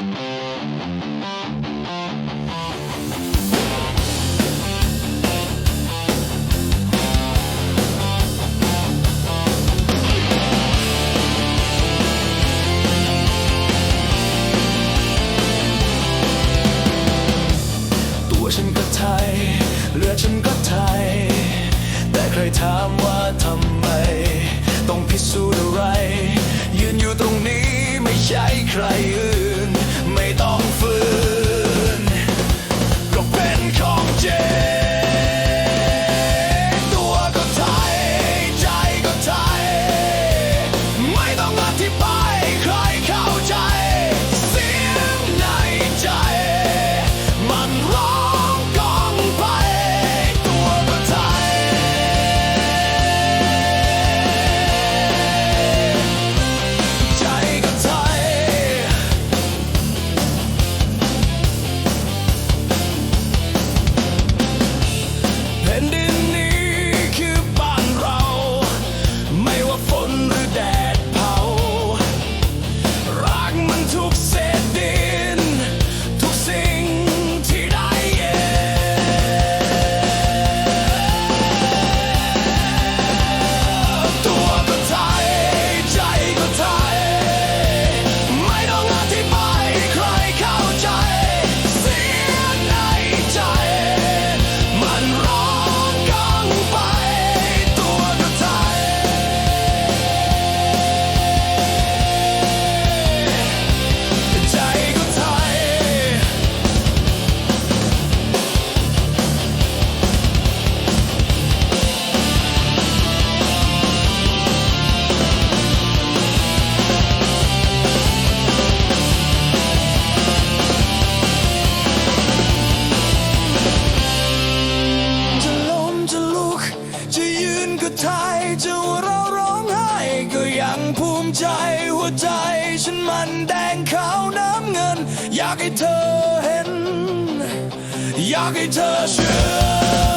ตัวฉันก็ไทยเรือฉันก็ไทย แต่ใครถามว่าทำไม ต้องพิสูจน์อะไร ยืนอยู่ตรงนี้ไม่ใช่ใคร จะยืนก็ไทยจะว่าเราร้องไห้ก็ยังภูมิใจหัวใจ ฉันมันแดงขาวน้ำเงิน อยากให้เธอเห็น อยากให้เธอเชื่อ